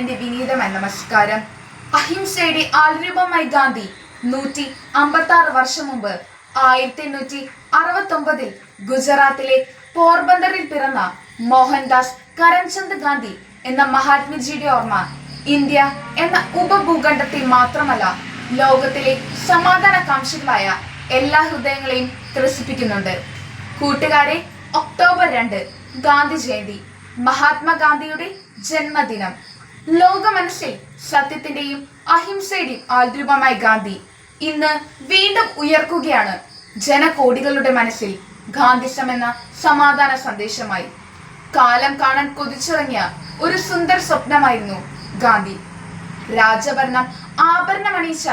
എന്റെ വിനീതമായ നമസ്കാരം. അഹിംസയുടെ ആൽരൂപമായി ഗാന്ധി നൂറ്റി അമ്പത്തി ആറ് വർഷം മുമ്പ് ആയിരത്തി എണ്ണൂറ്റി അറുപത്തി ഒമ്പതിൽ ഗുജറാത്തിലെ പോർബന്ദറിൽ പിറന്ന മോഹൻദാസ് കരംചന്ദ് ഗാന്ധി എന്ന മഹാത്മജിയുടെ ഓർമ്മ ഇന്ത്യ എന്ന ഉപഭൂഖണ്ഡത്തിൽ മാത്രമല്ല ലോകത്തിലെ സമാധാന കാംക്ഷികളായ എല്ലാ ഹൃദയങ്ങളെയും ത്രസിപ്പിക്കുന്നുണ്ട്. കൂട്ടുകാരെ ഒക്ടോബർ രണ്ട് ഗാന്ധി ജയന്തി മഹാത്മാഗാന്ധിയുടെ ജന്മദിനം. ലോക മനസ്സിൽ സത്യത്തിന്റെയും അഹിംസയുടെയും ആൾരൂപമായ ഗാന്ധി ഇന്ന് വീണ്ടും ഉയർക്കുകയാണ്. ജനകോടികളുടെ മനസ്സിൽ ഗാന്ധിസം എന്ന സമാധാന സന്ദേശമായി. കാലം കാണാൻ കൊതിച്ചിറങ്ങിയ ഒരു സുന്ദർ സ്വപ്നമായിരുന്നു ഗാന്ധി. രാജഭരണം ആഭരണമണിയിച്ച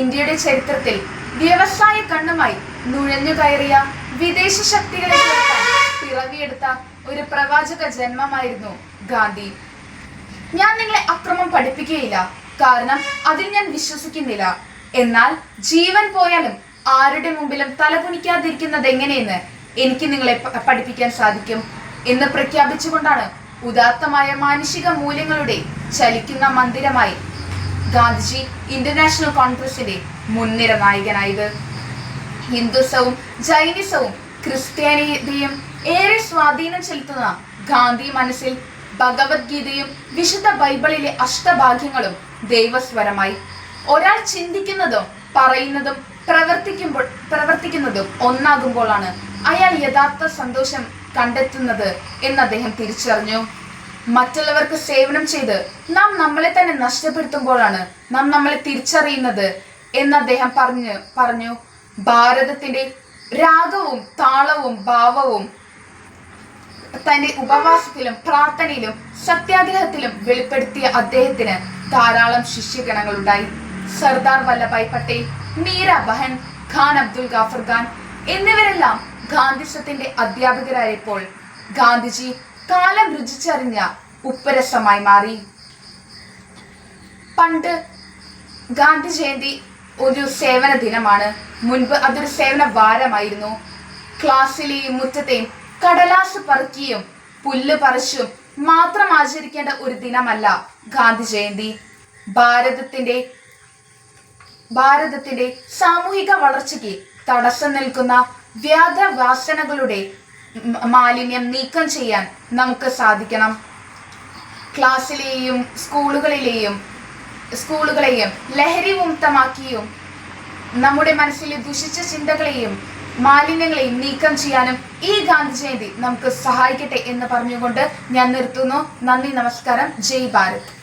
ഇന്ത്യയുടെ ചരിത്രത്തിൽ വ്യവസായ കണ്ണുമായി നുഴഞ്ഞു കയറിയ വിദേശ ശക്തികളെ പിറവിയെടുത്ത ഒരു പ്രവാചക ജന്മമായിരുന്നു ഗാന്ധി. ഞാൻ നിങ്ങളെ അക്രമം പഠിപ്പിക്കുകയില്ല. കാരണം അതിൽ ഞാൻ വിശ്വസിക്കുന്നില്ല. എന്നാൽ ജീവൻ പോയാലും ആരുടെ മുമ്പിലും തലകുനിക്കാതിരിക്കുന്നത് എങ്ങനെയെന്ന് എനിക്ക് നിങ്ങളെ പഠിപ്പിക്കാൻ സാധിക്കും എന്ന് പ്രഖ്യാപിച്ചുകൊണ്ടാണ് ഉദാത്തമായ മാനുഷിക മൂല്യങ്ങളുടെ ചലിക്കുന്ന മന്ദിരമായി ഗാന്ധിജി ഇന്റർനാഷണൽ കോൺഗ്രസിന്റെ മുൻനിര നായകനായത്. ഹിന്ദുസവും ജൈനിസവും ക്രിസ്ത്യാനിയതയും ഏറെ സ്വാധീനം ചെലുത്തുന്ന ഗാന്ധി മനസ്സിൽ ഭഗവത്ഗീതയും വിശുദ്ധ ബൈബിളിലെ അഷ്ടഭാഗ്യങ്ങളും ദൈവസ്വരമായി. ഒരാൾ ചിന്തിക്കുന്നതും പറയുന്നതും പ്രവർത്തിക്കുമ്പോൾ പ്രവർത്തിക്കുന്നതും ഒന്നാകുമ്പോഴാണ് അയാൾ യഥാർത്ഥ സന്തോഷം കണ്ടെത്തുന്നത് എന്ന് അദ്ദേഹം തിരിച്ചറിഞ്ഞു. മറ്റുള്ളവർക്ക് സേവനം ചെയ്ത് നാം നമ്മളെ തന്നെ നഷ്ടപ്പെടുത്തുമ്പോഴാണ് നാം നമ്മളെ തിരിച്ചറിയുന്നത് എന്ന് അദ്ദേഹം പറഞ്ഞു പറഞ്ഞു. ഭാരതത്തിന്റെ രാഗവും താളവും ഭാവവും തന്റെ ഉപവാസത്തിലും പ്രാർത്ഥനയിലും സത്യാഗ്രഹത്തിലും വെളിപ്പെടുത്തിയ അദ്ദേഹത്തിന് ധാരാളം ശിഷ്യഗണങ്ങളുണ്ടായി. സർദാർ വല്ലഭായ് പട്ടേൽ മീര ബഹൻ ഖാൻ അബ്ദുൽ ഗാഫർ ഖാൻ എന്നിവരെല്ലാം ഗാന്ധിസത്തിന്റെ അധ്യാപകരായപ്പോൾ ഗാന്ധിജി കാലം രുചിച്ചറിഞ്ഞ ഉപ്പരസമായി മാറി. പണ്ട് ഗാന്ധി ജയന്തി ഒരു സേവന ദിനമാണ്. മുൻപ് അതൊരു സേവന വാരമായിരുന്നു. ക്ലാസ്സിലെയും മുറ്റത്തെയും കടലാസ് പറക്കിയും പുല്ല് പറിച്ചും മാത്രം ആചരിക്കേണ്ട ഒരു ദിനമല്ല ഗാന്ധി ജയന്തി. ഭാരതത്തിന്റെ ഭാരതത്തിന്റെ സാമൂഹിക വളർച്ചയ്ക്ക് തടസ്സം നിൽക്കുന്ന വ്യാധവാസനകളുടെ മാലിന്യം നീക്കം ചെയ്യാൻ നമുക്ക് സാധിക്കണം. ക്ലാസ്സിലെയും സ്കൂളുകളിലെയും സ്കൂളുകളെയും ലഹരി മുക്തമാക്കിയും നമ്മുടെ മനസ്സിലെ ദുഷിച്ച ചിന്തകളെയും മാലിന്യങ്ങളെയും നീക്കം ചെയ്യാനും ഈ ഗാന്ധി ജയന്തി നമുക്ക് സഹായിക്കട്ടെ എന്ന് പറഞ്ഞുകൊണ്ട് ഞാൻ നിർത്തുന്നു. നന്ദി നമസ്കാരം. ജയ് ഭാരത്.